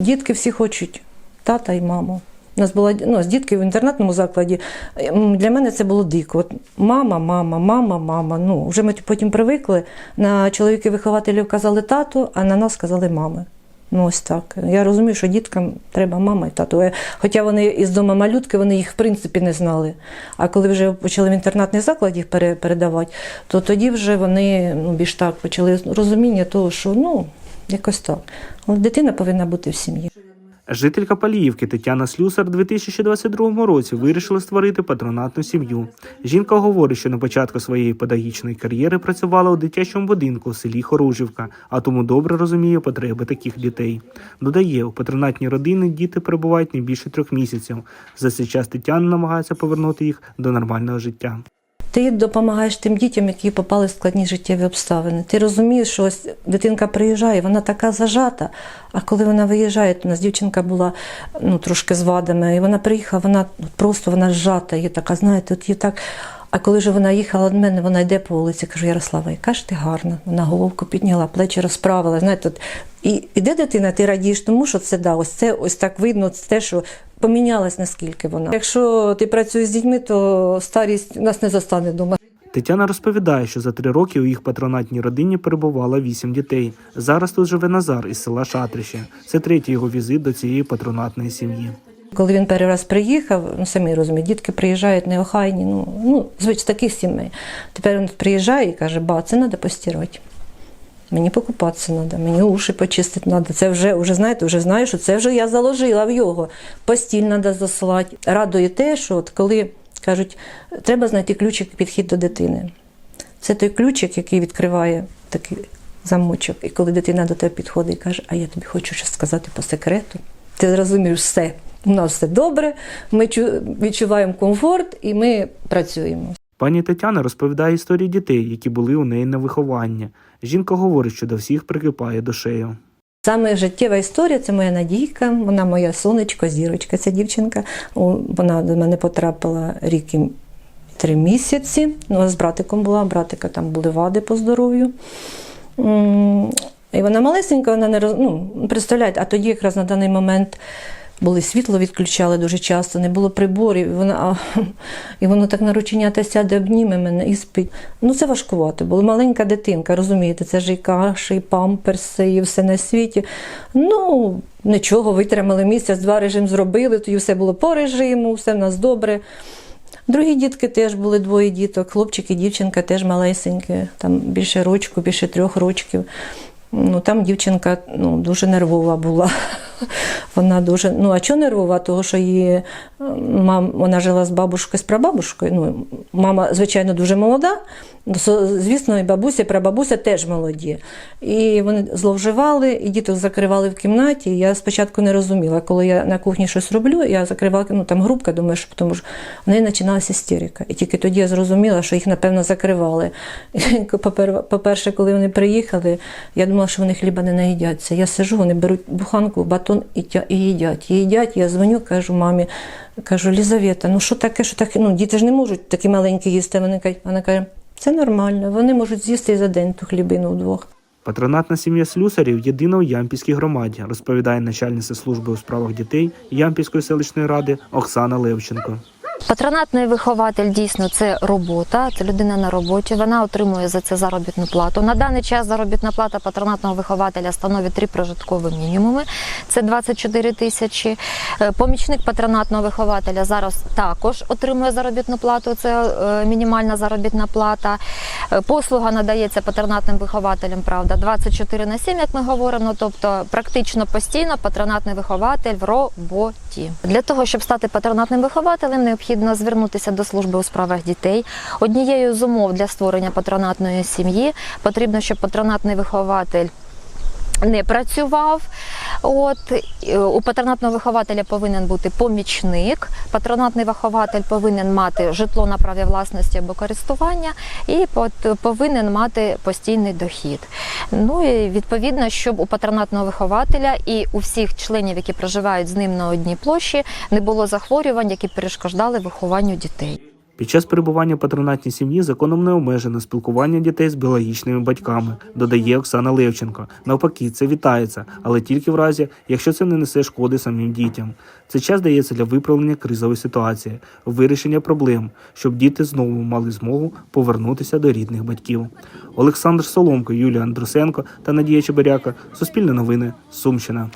Дітки всі хочуть тата і маму. У нас була ну, з дітки в інтернатному закладі. Для мене це було дико. От мама, мама, мама, мама. Ну, вже ми потім привикли. На чоловіків вихователів казали тату, а на нас казали мами. Ну, ось так. Я розумію, що діткам треба мама і тато. Е, Хоча вони із дома малютки, вони їх в принципі не знали. А коли вже почали в інтернатний заклад їх передавати, то тоді вже вони ну, більш так почали розуміння того, що ну, якось так. Але дитина повинна бути в сім'ї. Жителька Паліївки Тетяна Слюсар у 2022 році вирішила створити патронатну сім'ю. Жінка говорить, що на початку своєї педагогічної кар'єри працювала у дитячому будинку у селі Хоружівка, а тому добре розуміє потреби таких дітей. Додає, у патронатній родини діти перебувають не більше трьох місяців. За цей час Тетяна намагається повернути їх до нормального життя. Ти допомагаєш тим дітям, які попали в складні життєві обставини. Ти розумієш, що ось дитинка приїжджає, вона така зажата. А коли вона виїжджає, то у нас дівчинка була ну, трошки з вадами, і вона приїхала, вона просто вона зжата, є така, знаєте, от є так. А коли вже вона їхала до мене, вона йде по вулиці, кажу, Ярослава, яка ж ти гарна. Вона головку підняла, плечі розправила. Знаєте, і іде дитина, ти радієш тому, що це да, ось це ось так видно, це те, що помінялась наскільки вона. Якщо ти працюєш з дітьми, то старість нас не застане вдома. Тетяна розповідає, що за три роки у їх патронатній родині перебувало вісім дітей. Зараз тут живе Назар із села Шатрище. Це третій його візит до цієї патронатної сім'ї. Коли він перший раз приїхав, ну самі розумієте, дітки приїжджають неохайні, ну, ну звичайно, таких сімей. Тепер він приїжджає і каже, ба, це треба постирати. Мені покупатися треба, мені уші почистити треба. Це вже, вже знаєте, вже знаю, що це вже я заложила в його. Постіль треба заслати. Радує те, що от коли кажуть, треба знайти ключик підхід до дитини. Це той ключик, який відкриває такий замочок. І коли дитина до тебе підходить і каже, а я тобі хочу щось сказати по секрету, ти зрозумієш все. У нас все добре, ми відчуваємо комфорт і ми працюємо. Пані Тетяна розповідає історії дітей, які були у неї на вихованні. Жінка говорить, що до всіх прикипає душею. Саме життєва історія це моя Надійка, вона моя сонечко, зірочка. Ця дівчинка. Вона до мене потрапила рік і три місяці. Ну, з братиком була, братика там були вади по здоров'ю. І вона малесенька, вона не роз... ну, представляєте, а тоді якраз на даний момент. Були світло відключали дуже часто, не було приборів, і вона, а, і воно так на рученята сяде, обніме мене і спить. Ну це важкувато, було маленька дитинка, розумієте, це ж і каші, і памперси, і все на світі. Ну, нічого, витримали місяць, два режим зробили, тоді все було по режиму, все в нас добре. Другі дітки теж були двоє діток, хлопчик і дівчинка теж малесенькі, там більше рочку, більше трьох рочків. Ну, там дівчинка ну, дуже нервова була. Вона дуже. Ну, а чого нервова? Того, що її е, мам, вона жила з бабушкою, з прабабушкою. Ну, мама, звичайно, дуже молода. Звісно, і бабуся, і прабабуся теж молоді. І вони зловживали, і діток закривали в кімнаті. Я спочатку не розуміла, коли я на кухні щось роблю, я закривала ну, там групка, думаю, що тому що в неї починалася істерика. І тільки тоді я зрозуміла, що їх, напевно, закривали. По-перше, коли вони приїхали, я думала, що вони хліба не наїдяться. Я сижу, вони беруть буханку, батон тя- і їдять. І їдять, я дзвоню, кажу мамі, кажу, Лізавета, ну що таке, що таке? Ну, діти ж не можуть такі маленькі їсти. Вони кажуть, вона каже, це нормально, вони можуть з'їсти і за день ту хлібину вдвох. Патронатна сім'я слюсарів єдина у Ямпільській громаді, розповідає начальниця служби у справах дітей Ямпільської селищної ради Оксана Левченко. Патронатний вихователь дійсно це робота, це людина на роботі. Вона отримує за це заробітну плату. На даний час заробітна плата патронатного вихователя становить три прожиткові мінімуми. Це 24 тисячі. Е, Помічник патронатного вихователя зараз також отримує заробітну плату. Це е, мінімальна заробітна плата. Е, Послуга надається патронатним вихователям, правда, 24 на 7, як ми говоримо. Тобто практично постійно патронатний вихователь в роботі. Для того, щоб стати патронатним вихователем, необхідно звернутися до служби у справах дітей. Однією з умов для створення патронатної сім'ї потрібно, щоб патронатний вихователь. Не працював. От е, у патронатного вихователя повинен бути помічник. Патронатний вихователь повинен мати житло на праві власності або користування, і повинен мати постійний дохід. Ну і відповідно, щоб у патронатного вихователя і у всіх членів, які проживають з ним на одній площі, не було захворювань, які перешкоджали вихованню дітей. Під час перебування в патронатній сім'ї законом не обмежено спілкування дітей з біологічними батьками, додає Оксана Левченко. Навпаки, це вітається, але тільки в разі, якщо це не несе шкоди самим дітям. Цей час дається для виправлення кризової ситуації, вирішення проблем, щоб діти знову мали змогу повернутися до рідних батьків. Олександр Соломко, Юлія Андрусенко та Надія Чебиряка. Суспільне новини. Сумщина.